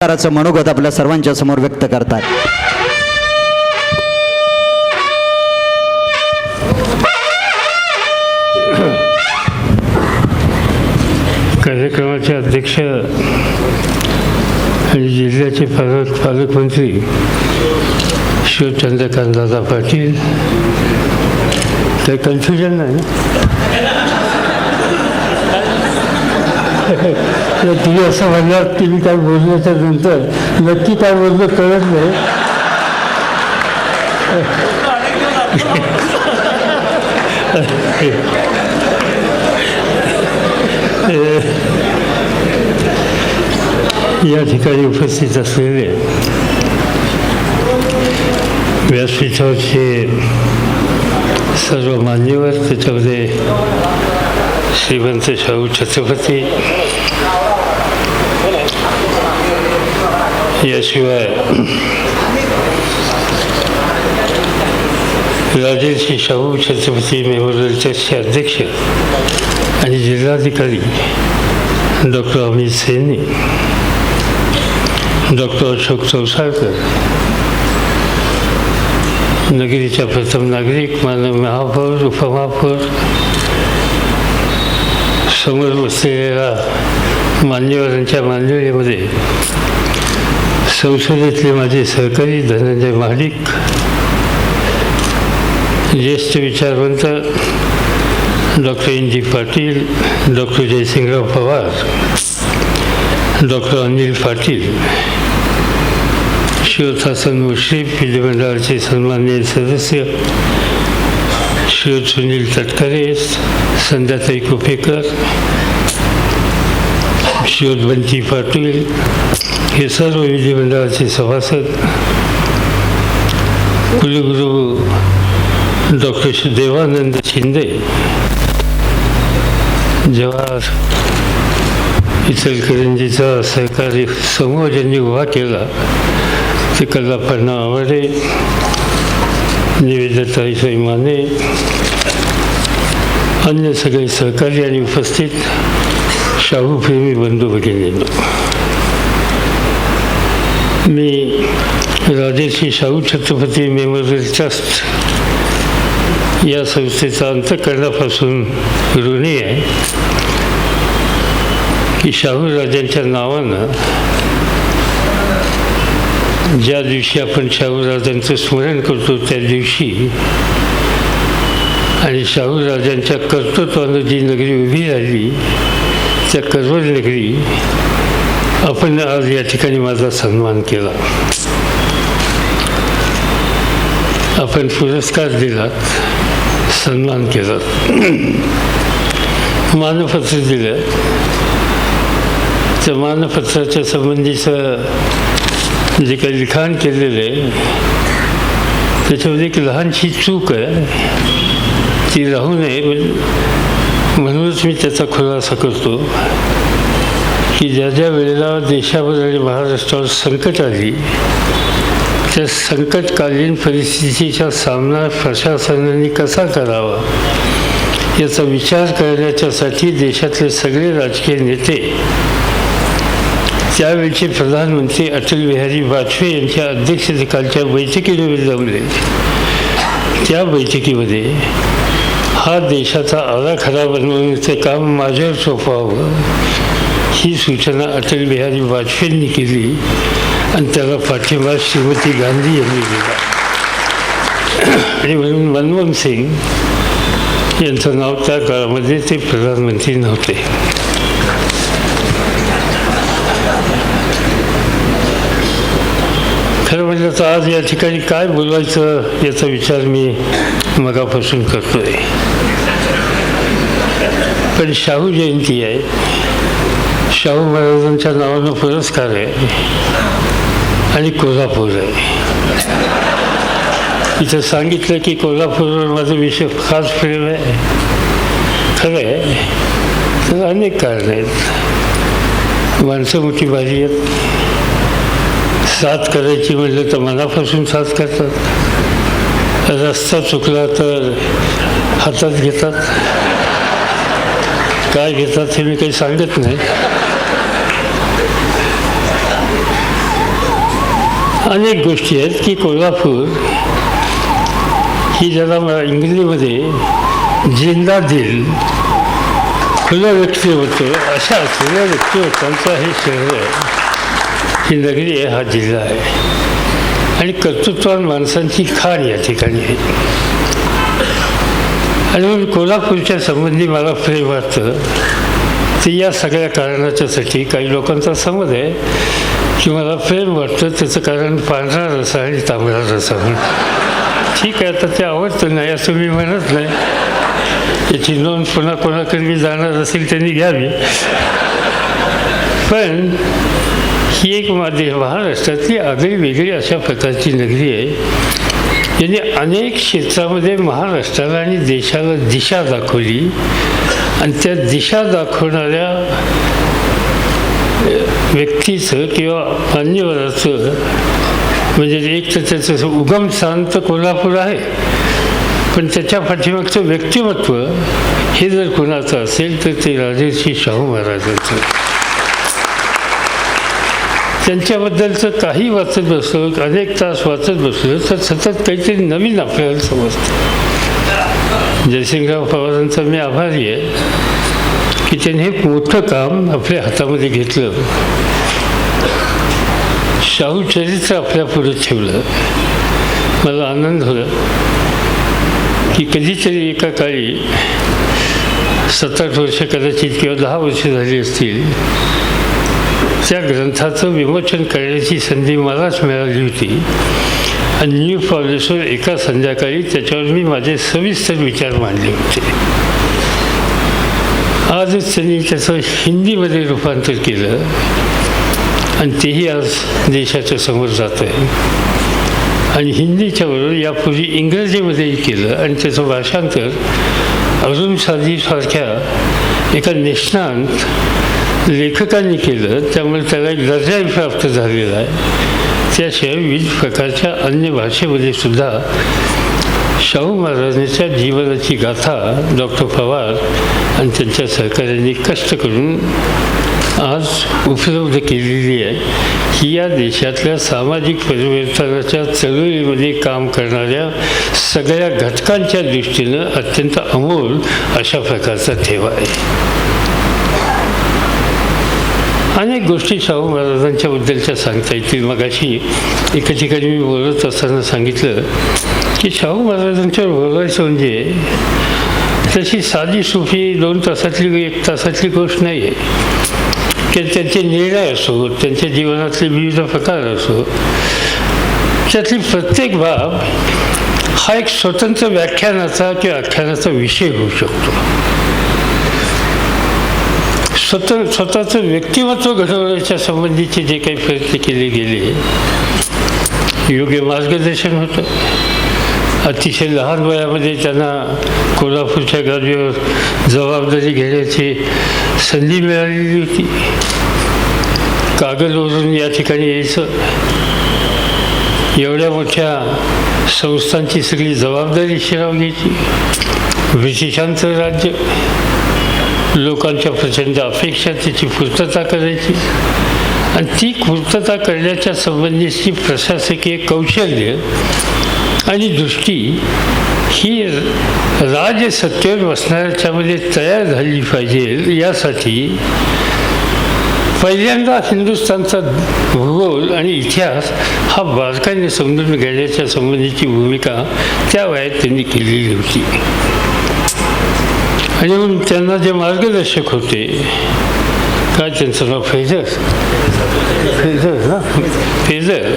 पुरस्काराचं मनोगत आपल्या सर्वांच्या समोर व्यक्त करतात. कार्यक्रमाचे अध्यक्ष आणि जिल्ह्याचे पालक पालकमंत्री शिव चंद्रकांतदादा पाटील. काही कन्फ्युजन नाही. तर तुम्ही असं म्हणणार तिने काय बोलल्याच्या नंतर नक्की काय बोललं कळत नाही. या ठिकाणी उपस्थित असलेले व्यासपीठावरचे सर्व मान्यवर त्याच्यामध्ये श्रीमंत शाहू छत्रपती याशिवाय राजेश्री शाहू छत्रपती मेमोरियल ट्रस्टचे अध्यक्ष आणि जिल्हाधिकारी डॉक्टर अमित सेनी डॉक्टर अशोक चौसाळकर नगरीच्या प्रथम नागरिक मानव महापौर उपमहापौर समोर बसलेल्या मान्यवरांच्या मांडवलीमध्ये संसदेतले माझे सहकारी धनंजय महाडिक ज्येष्ठ विचारवंत doctor N G Patil doctor Jaysingrao Pawar doctor Anil Patil शिवथासन Mushrif विधिमंडळाचे सन्माननीय सदस्य शिव सुनील तटकरे संध्याताई कुपेकर शिवबंती पाटील हे सर्व विधिमंडळाचे सभासद कुलगुरू डॉक्टर देवानंद शिंदे जवाहर इचलकरंजीचा सहकारी समूह ज्यांनी उभा केला ते कल्लापण्णा आवडे निवेदताई सैमाने अन्य सगळे सहकारी आणि उपस्थित शाहूप्रेमी बंधू भगिनींनो मी राजेश्री शाहू छत्रपती मेमोरियल ट्रस्ट या संस्थेचा अंतकरणापासून ऋणी आहे की शाहू राजांच्या नावानं ज्या दिवशी आपण शाहू राजांचं स्मरण करतो त्या दिवशी आणि शाहू राजांच्या कर्तृत्वानं जी नगरी उभी राहिली त्या करोड नगरी आपण आज या ठिकाणी माझा सन्मान केला. आपण पुरस्कार दिलात सन्मान केलात. मानपत्र दिलं. त्या मानपत्राच्या संबंधीचं जे काही लिखाण केलेलं आहे त्याच्यामध्ये एक लहानशी चूक आहे ती राहू नये म्हणूनच मी त्याचा खुलासा करतो की ज्या ज्या वेळेला देशावर आणि महाराष्ट्रावर संकट आली त्या संकटकालीन परिस्थितीचा सामना प्रशासनाने कसा करावा याचा विचार करण्याच्यासाठी देशातले सगळे राजकीय नेते त्यावेळचे प्रधानमंत्री अटल बिहारी वाजपेयी यांच्या अध्यक्षतेखालच्या बैठकीने जमले त्या बैठकीमध्ये हा देशाचा आराखडा बनवण्याचं काम माझ्यावर सोपवावं ही सूचना अटल बिहारी वाजपेयींनी केली आणि त्याला पाठिंबा श्रीमती गांधी यांनी दिला. आणि म्हणून मनमोहन सिंग यांचं नाव त्या काळामध्ये ते प्रधानमंत्री नव्हते. खरं म्हणजे तर आज या ठिकाणी काय बोलवायचं याचा विचार मी मगापासून करतोय. पण शाहू जयंती आहे. शाहू महाराजांच्या नावानं पुरस्कार आहे. आणि कोल्हापूर आहे. इथं सांगितलं की कोल्हापूरवर माझं विषय खास प्रेम आहे. खरं आहे. तर अनेक कारण आहेत. माणसं मोठी भाजी आहेत. साथ करायची म्हटलं तर मनापासून साथ करतात. रस्ता चुकला तर हातात घेतात. काय घेतात हे मी काही सांगत नाही. अनेक गोष्टी आहेत की कोल्हापूर ही ज्याला मला इंग्रजीमध्ये जिंदा दिल खुलं व्यक्तिमत्व अशा खुल्या व्यक्तिमत्वांचं हे शहर आहे. ही नगरी आहे हा जिल्हा आहे. आणि कर्तृत्वान माणसांची खाण या ठिकाणी आहे. आणि म्हणून कोल्हापूरच्या संबंधी मला प्रेम वाटतं ते या सगळ्या कारणाच्यासाठी काही लोकांचा समज आहे. की मला प्रेम वाटतं त्याचं कारण पांढरा रसा आणि तांबडा रसा म्हणून. ठीक आहे आता ते आवडतं नाही असं मी म्हणत नाही. याची नोंद पुन्हा कोणाकडे मी जाणार असेल त्यांनी घ्यावी. पण ही एक माझी महाराष्ट्रातली आगळी वेगळी अशा प्रकारची नगरी आहे. यांनी अनेक क्षेत्रामध्ये महाराष्ट्राला आणि देशाला दिशा दाखवली. आणि त्या दिशा दाखवणाऱ्या व्यक्तीचं किंवा मान्यवराचं म्हणजे एक तर त्याचं उगम स्थान तर कोल्हापूर आहे. पण त्याच्या पाठीमागचं व्यक्तिमत्व हे जर कोणाचं असेल तर ते राजर्षी शाहू महाराजांचं. त्यांच्याबद्दलचं काही वाचत बसलो अनेक तास वाचत बसलो तर सतत काहीतरी नवीन आपल्याला समजतं. जयसिंगराव पवारांचा मी आभारी आहे की त्यांनी एक मोठं काम आपल्या हातामध्ये घेतलं. शाहू चरित्र आपल्या पुढे ठेवलं. मला आनंद झाला की कधीतरी एका काळी सत आठ वर्ष कदाचित किंवा दहा वर्ष झाली असतील त्या ग्रंथाचं विमोचन करण्याची संधी मलाच मिळाली होती. आणि न्यू फाउंडेशन एका संध्याकाळी त्याच्यावर मी माझे सविस्तर विचार मांडले होते. आजच त्यांनी त्याचं हिंदीमध्ये रूपांतर केलं. आणि तेही आज देशाच्या समोर जात आहे. आणि हिंदीच्या बरोबर यापूर्वी इंग्रजीमध्येही केलं. आणि त्याचं भाषांतर अरुण साधीसारख्या एका निष्णांत लेखकांनी केलं त्यामुळे त्याला एक दर्जाही प्राप्त झालेला आहे. त्याशिवाय विविध प्रकारच्या अन्य भाषेमध्ये सुद्धा शाहू महाराजांच्या जीवनाची गाथा डॉक्टर पवार आणि त्यांच्या सहकाऱ्यांनी कष्ट करून आज उपलब्ध केलेली आहे. ही या देशातल्या सामाजिक परिवर्तनाच्या चळवळीमध्ये काम करणाऱ्या सगळ्या घटकांच्या दृष्टीनं अत्यंत अमोल अशा प्रकारचा ठेवा आहे. अनेक गोष्टी शाहू महाराजांच्या बद्दलच्या सांगता येतील. मग अशी एका ठिकाणी मी बोलत असताना सांगितलं की शाहू महाराजांच्यावर बोलायचं म्हणजे तशी साधी सुफी दोन तासातली एक तासातली गोष्ट नाही आहे की त्यांचे निर्णय असो त्यांच्या जीवनातले विविध प्रकार असो त्यातली प्रत्येक बाब हा एक स्वतंत्र व्याख्यानाचा किंवा आख्यानाचा विषय होऊ शकतो. स्वतः स्वतःचं व्यक्तिमत्व घडवण्याच्या संबंधीचे जे काही प्रयत्न केले गेले योग्य मार्गदर्शन होतं. अतिशय लहान वयामध्ये त्यांना कोल्हापूरच्या गाडीवर जबाबदारी घेण्याची संधी मिळालेली होती. कागदवरून या ठिकाणी यायचं. एवढ्या मोठ्या संस्थांची सगळी जबाबदारी शिराव घ्यायची ब्रिटिशांचं राज्य. लोकांच्या प्रचंड अपेक्षा त्याची पूर्तता करायची. आणि ती पूर्तता करण्याच्या संबंधीची प्रशासकीय कौशल्य आणि दृष्टी ही राजसत्तेवर बसणाऱ्याच्यामध्ये तयार झाली पाहिजे यासाठी पहिल्यांदा हिंदुस्थानचा भूगोल आणि इतिहास हा बारकाईने समजून घेण्याच्या संबंधीची भूमिका त्या वयात त्यांनी केलेली होती. आणि मग त्यांना जे मार्गदर्शक होते काय त्यांचं नाव फैजर फेजर ना फेजर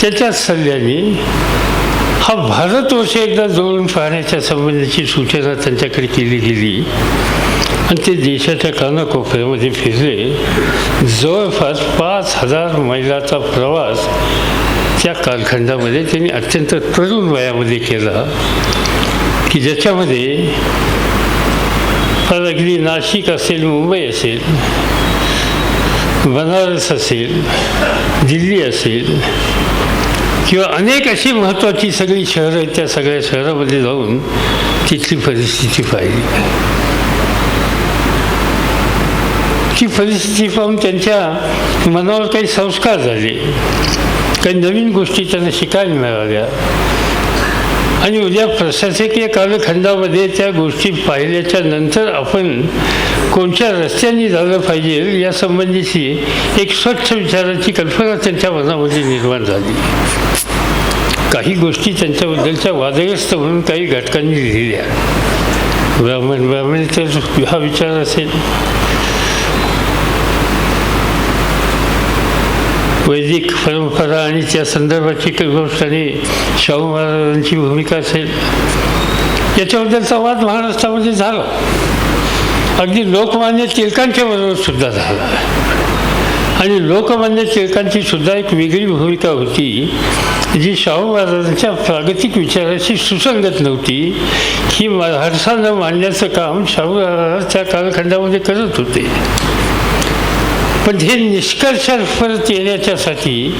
त्याच्या सल्ल्याने हा भारतवर्ष एकदा जोडून पाहण्याच्या संबंधीची सूचना त्यांच्याकडे केली गेली आणि ते देशाच्या कानाकोपऱ्यामध्ये फिरले जवळपास पाच हजार मैलाचा प्रवास त्या कालखंडामध्ये त्यांनी अत्यंत तरुण वयामध्ये केला की ज्याच्यामध्ये अगदी नाशिक असेल मुंबई असेल बनारस असेल दिल्ली असेल किंवा अनेक अशी महत्त्वाची सगळी शहरं आहेत त्या सगळ्या शहरामध्ये जाऊन तिथली परिस्थिती पाहिली. ती परिस्थिती पाहून त्यांच्या मनावर काही संस्कार झाले. काही नवीन गोष्टी त्यांना शिकायला मिळाल्या. आणि उद्या प्रशासकीय कालखंडामध्ये त्या गोष्टी पाहिल्याच्या नंतर आपण कोणत्या रस्त्याने झालं पाहिजे या संबंधीची एक स्वच्छ विचाराची कल्पना त्यांच्या मनामध्ये निर्माण झाली. काही गोष्टी त्यांच्याबद्दलच्या वादग्रस्त म्हणून काही घटकांनी लिहिल्या. ब्राह्मण ब्राह्मणीचा हा विचार असेल. वैदिक परंपरा आणि त्या संदर्भाची काही शाहू महाराजांची भूमिका असेल याच्याबद्दलचा वाद महाराष्ट्रामध्ये झाला. अगदी लोकमान्य टिळकांच्या बरोबर सुद्धा झाला. आणि लोकमान्य टिळकांची सुद्धा एक वेगळी भूमिका होती जी शाहू महाराजांच्या प्रागतिक विचाराशी सुसंगत नव्हती. ही हरसानं मांडण्याचं काम शाहू महाराज त्या कालखंडामध्ये करत होते. पण हे निष्कर्षात परत येण्याच्यासाठी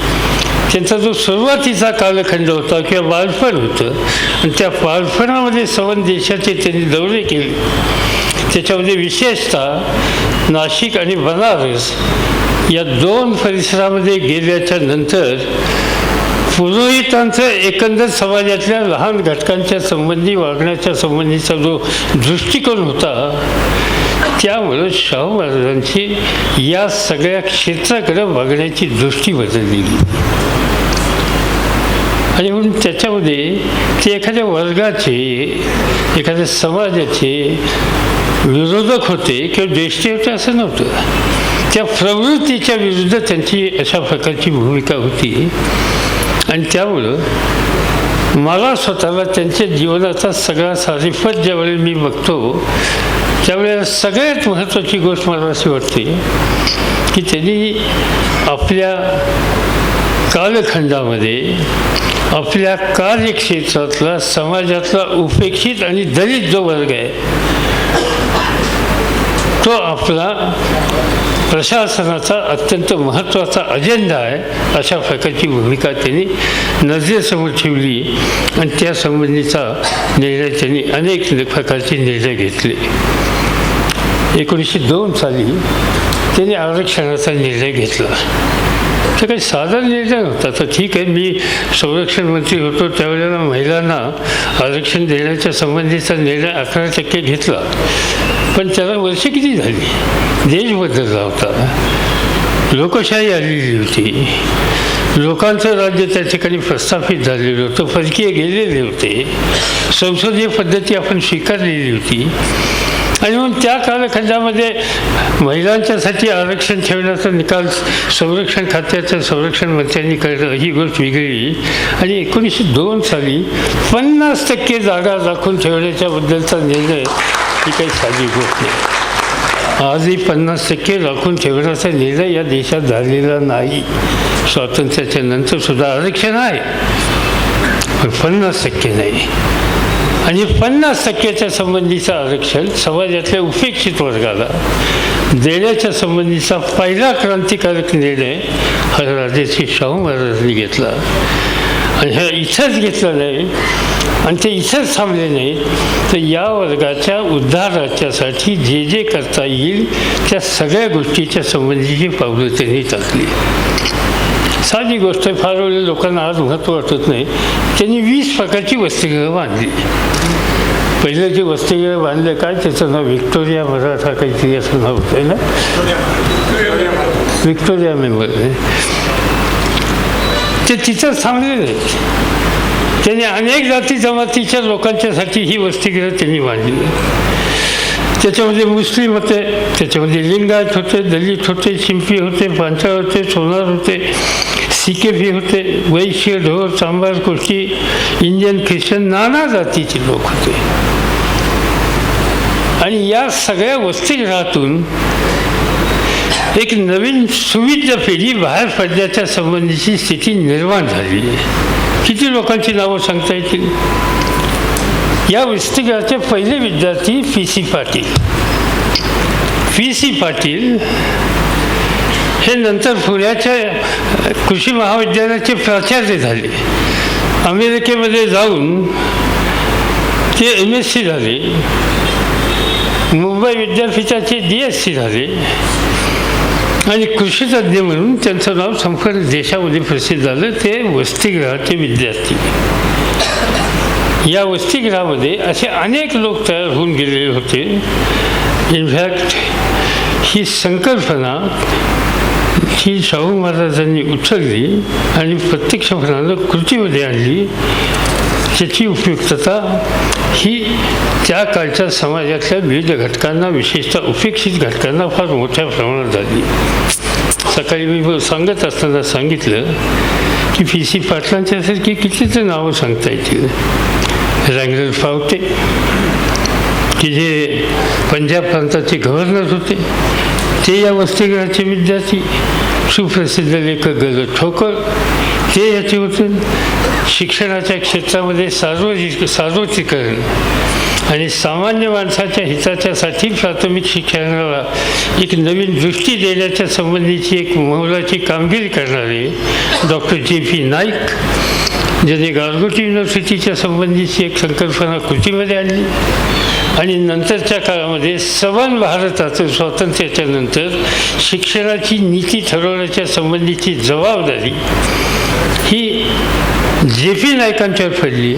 त्यांचा जो सुरुवातीचा कालखंड होता किंवा बालपण होतं आणि त्या बालपणामध्ये सवन देशाचे त्यांनी दौरे केले. त्याच्यामध्ये विशेषतः नाशिक आणि बनारस या दोन परिसरामध्ये गेल्याच्यानंतर पुरोहितांचं एकंदर समाजातल्या लहान घटकांच्या संबंधी वागण्याच्या संबंधीचा जो दृष्टिकोन होता त्यामुळं शाहू महाराजांची या सगळ्या क्षेत्राकडे बघण्याची दृष्टी बदलली. आणि म्हणून त्याच्यामध्ये ते एखाद्या वर्गाचे एखाद्या समाजाचे विरोधक होते किंवा ज्येष्ठ होते असं नव्हतं. त्या प्रवृत्तीच्या विरुद्ध त्यांची अशा प्रकारची भूमिका होती. आणि त्यामुळं मला स्वतःला त्यांच्या जीवनाचा सगळा सारिफत ज्यावेळी मी बघतो त्यावेळेला सगळ्यात महत्त्वाची गोष्ट मला अशी वाटते की त्यांनी आपल्या कालखंडामध्ये आपल्या कार्यक्षेत्रातला समाजातला उपेक्षित आणि दलित जो वर्ग आहे तो आपला प्रशासनाचा अत्यंत महत्त्वाचा अजेंडा आहे अशा प्रकारची भूमिका त्यांनी नजरेसमोर ठेवली आणि त्या संबंधीचा निर्णय त्यांनी अनेक प्रकारचे निर्णय घेतले. एकोणीसशे दोन साली त्यांनी आरक्षणाचा निर्णय घेतला. तर काही साधा निर्णय नव्हता. तर ठीक आहे मी संरक्षण मंत्री होतो त्यावेळेला महिलांना आरक्षण देण्याच्या संबंधीचा निर्णय अकरा टक्के घेतला. पण त्याला वर्ष किती झाली? देश बदलला होता. लोकशाही आलेली होती. लोकांचं राज्य त्या ठिकाणी प्रस्थापित झालेलं होतं. परकीय गेलेले होते. संसदीय पद्धती आपण स्वीकारलेली होती. आणि म्हणून त्या कालखंडामध्ये महिलांच्यासाठी आरक्षण ठेवण्याचा निकाल संरक्षण खात्याच्या संरक्षण मंत्र्यांनी करणं ही गोष्ट वेगळी. आणि एकोणीसशे दोन साली पन्नास टक्के जागा राखून ठेवण्याच्याबद्दलचा निर्णय ही काही साधी गोष्ट नाही आजही पन्नास टक्के राखून ठेवण्याचा निर्णय या देशात झालेला नाही. स्वातंत्र्याच्या नंतर सुद्धा आरक्षण आहे. पण पन्नास टक्के नाही. आणि पन्नास टक्क्याच्या संबंधीचं आरक्षण समाजातल्या उपेक्षित वर्गाला देण्याच्या संबंधीचा पहिला क्रांतिकारक निर्णय हा राजेश्री शाहू महाराजांनी घेतला. आणि हा इथंच घेतला नाही आणि ते इथंच थांबले नाहीत तर या वर्गाच्या उद्धाराच्यासाठी जे जे करता येईल त्या सगळ्या गोष्टीच्या संबंधीची पावलं त्यांनी टाकली साधी गोष्ट फार वेळ लोकांना आज महत्त्व वाटत नाही त्यांनी वीस प्रकारची वसतिगृहं बांधली पहिलं जे वसतिगृह बांधलं काय त्याचं नाव व्हिक्टोरिया मराठा काहीतरी असं नाव होतं ना व्हिक्टोरिया मेंबर ते तिथंच थांबलेले त्यांनी अनेक जाती जमातीच्या लोकांच्यासाठी ही वसतिगृह त्यांनी बांधली. त्याच्यामध्ये मुस्लिम होते त्याच्यामध्ये लिंगायत होते दलित होते शिंपी होते पांचाळ होते सोनार होते सिकेफी होते वैश्य ढोर चांबार कुर्ची इंडियन ख्रिश्चन नाना जातीचे लोक होते. आणि या सगळ्या वसतिगृहातून एक नवीन सुविध पिढी बाहेर पडण्याच्या संबंधीची स्थिती निर्माण झाली. किती लोकांची नावं सांगता येतील? या वसतिगृहाचे पहिले विद्यार्थी P C Patil. P C Patil हे नंतर पुण्याच्या कृषी महाविद्यालयाचे प्राचार्य झाले. अमेरिकेमध्ये जाऊन ते एम एस सी झाले. मुंबई विद्यापीठाचे डी एस सी झाले. आणि कृषीतज्ञ म्हणून त्यांचं नाव संपूर्ण देशामध्ये प्रसिद्ध झालं. ते वसतिगृहाचे विद्यार्थी. या वसतिगृहामध्ये असे अनेक लोक तयार होऊन गेलेले होते. इनफॅक्ट ही संकल्पना ही शाहू महाराजांनी उचलली आणि प्रत्यक्षपणानं कृतीमध्ये आणली. त्याची उपयुक्तता ही त्या काळच्या समाजातल्या विविध घटकांना विशेषतः उपेक्षित घटकांना फार मोठ्या प्रमाणात झाली. सकाळी मी सांगत असताना सांगितलं की पी सी पाटलांच्यासारखी कितीच नावं सांगता येतील? रँगल फावते की जे पंजाब प्रांताचे गव्हर्नर होते ते या वसतिगृहाचे विद्यार्थी सुप्रसिद्ध लेखक गगत ठोकर ते याचे होते शिक्षणाच्या क्षेत्रामध्ये सार्वजनिक सार्वत्रिकरण आणि सामान्य माणसाच्या हिताच्यासाठी प्राथमिक शिक्षणाला एक नवीन दृष्टी देण्याच्या संबंधीची एक मोलाची कामगिरी करणारे डॉक्टर जे पी नाईक ज्याने गारगोटी युनिव्हर्सिटीच्या संबंधीची एक संकल्पना कृतीमध्ये आणली. आणि नंतरच्या काळामध्ये समान भारताचं स्वातंत्र्याच्या नंतर शिक्षणाची नीती ठरवण्याच्या संबंधीची जबाबदारी ही जे पी नायकांच्यावर पडली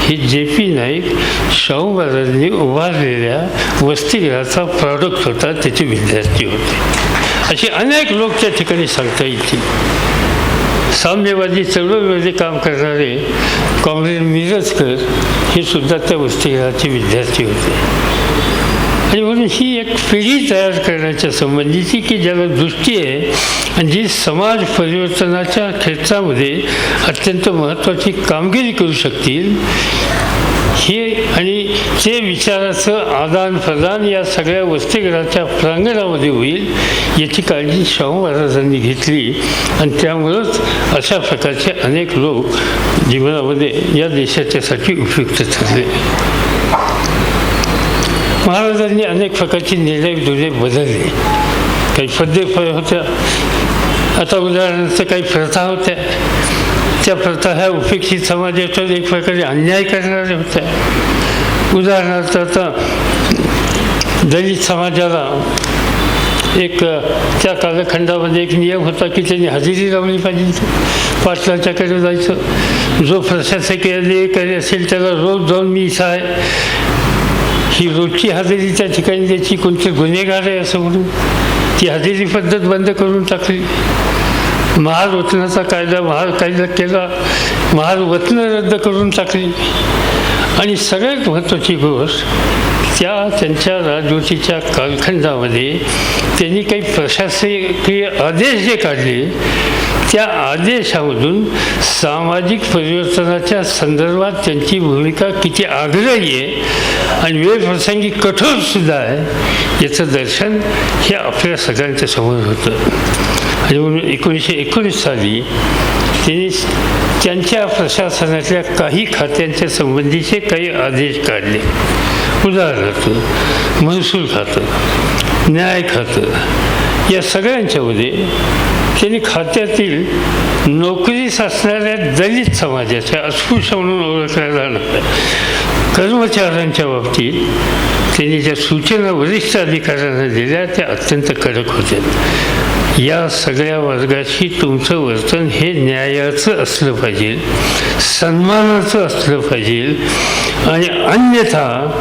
ही जे पी नाईक शाहू महाराजांनी उभारलेल्या वसतिगृहाचा प्रॉडक्ट होता त्याचे विद्यार्थी होते. असे अनेक लोक त्या ठिकाणी सांगता येतील. साम्यवादी चळवळीमध्ये काम करणारे कॉम्रेड मिरजकर हे सुद्धा त्या वसतिगृहाचे विद्यार्थी होते. आणि म्हणून ही एक पिढी तयार करण्याच्या संबंधीची की ज्याला दृष्टी आहे आणि जी समाज परिवर्तनाच्या क्षेत्रामध्ये अत्यंत महत्त्वाची कामगिरी करू शकतील हे आणि ते विचाराचं आदान प्रदान या सगळ्या वसतिगृहाच्या प्रांगणामध्ये होईल याची काळजी शाहू महाराजांनी घेतली. आणि त्यामुळंच अशा प्रकारचे अनेक लोक जीवनामध्ये या देशाच्यासाठी उपयुक्त ठरले. महाराजांनी अनेक प्रकारचे निर्णय दुर्णय बदलले. काही पद्धत होत्या. आता उदाहरणार्थ काही प्रथा होत्या. त्या प्रथा ह्या उपेक्षित समाजाच्या एक प्रकारे अन्याय करणाऱ्या होत्या उदाहरणार्थ आता दलित समाजाला एक त्या कालखंडामध्ये एक नियम होता की त्यांनी हजेरी लावली पाहिजे. पाटलाच्याकडे जायचं. जो प्रशासकीय अधिकारी असेल त्याला रोज जाऊन मी इथं आहे. ही रोजची हजेरी त्या ठिकाणी त्याची कोणते गुन्हेगार आहे असं म्हणून. ती हजेरी पद्धत बंद करून टाकली. महार वचनाचा कायदा महार कायदा केला. महार वचनं रद्द करून टाकली. आणि सगळ्यात महत्त्वाची गोष्ट त्या त्यांच्या राजवटीच्या कालखंडामध्ये त्यांनी काही प्रशासकीय आदेश जे काढले त्या आदेशामधून सामाजिक परिवर्तनाच्या संदर्भात त्यांची भूमिका किती आग्रही आहे आणि वेळप्रसंगी कठोरसुद्धा आहे याचं दर्शन हे आपल्या सगळ्यांच्या समोर होतं. आणि एकोणीसशे एकोणीस साली त्यांनी त्यांच्या प्रशासनातल्या काही खात्यांच्या संबंधीचे काही आदेश काढले. उदाहरणार्थ महसूल खातं न्याय खातं या सगळ्यांच्यामध्ये त्यांनी खात्यातील नोकरीस असणाऱ्या दलित समाजाच्या अस्पृश्य म्हणून ओळखल्या जाणाऱ्या कर्मचाऱ्यांच्या बाबतीत त्यांनी ज्या सूचना वरिष्ठ अधिकाऱ्यांना दिल्या त्या अत्यंत कडक होत्या. या सगळ्या वर्गाशी तुमचं वर्तन हे न्यायाचं असलं पाहिजे सन्मानाचं असलं पाहिजे आणि अन्यथा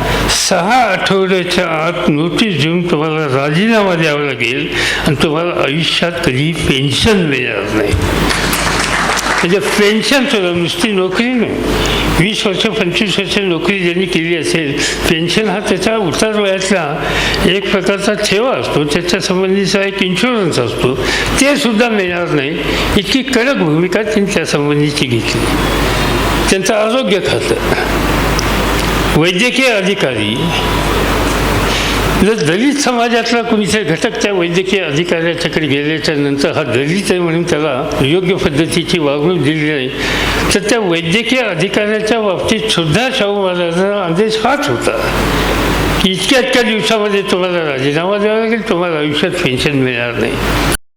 सहा आठवड्याच्या आत नोटीस देऊन तुम्हाला राजीनामा द्यावा लागेल आणि तुम्हाला आयुष्यात कधी पेन्शन मिळणार नाही. म्हणजे पेन्शन सुद्धा नुसती नोकरी नाही. वीस वर्ष पंचवीस वर्ष नोकरी ज्यांनी केली असेल पेन्शन हा त्याच्या उतार वयातला एक प्रकारचा ठेवा असतो. त्याच्या संबंधीचा एक इन्शुरन्स असतो. ते सुद्धा मिळणार नाही. इतकी कडक भूमिका त्यांनी त्यासंबंधीची घेतली. त्यांचं आरोग्य खातं. वैद्यकीय अधिकारी जर दलित समाजातला कोणीचा घटक त्या वैद्यकीय अधिकाऱ्याच्याकडे गेल्याच्यानंतर हा दलित आहे म्हणून त्याला योग्य पद्धतीची वागणूक दिली नाही तर त्या वैद्यकीय अधिकाऱ्याच्या बाबतीत सुद्धा शाहू महाराजांचा आदेश हाच होता. की इतक्या इतक्या दिवसामध्ये तुम्हाला राजीनामा द्यावा लागेल तुम्हाला आयुष्यात पेन्शन मिळणार नाही.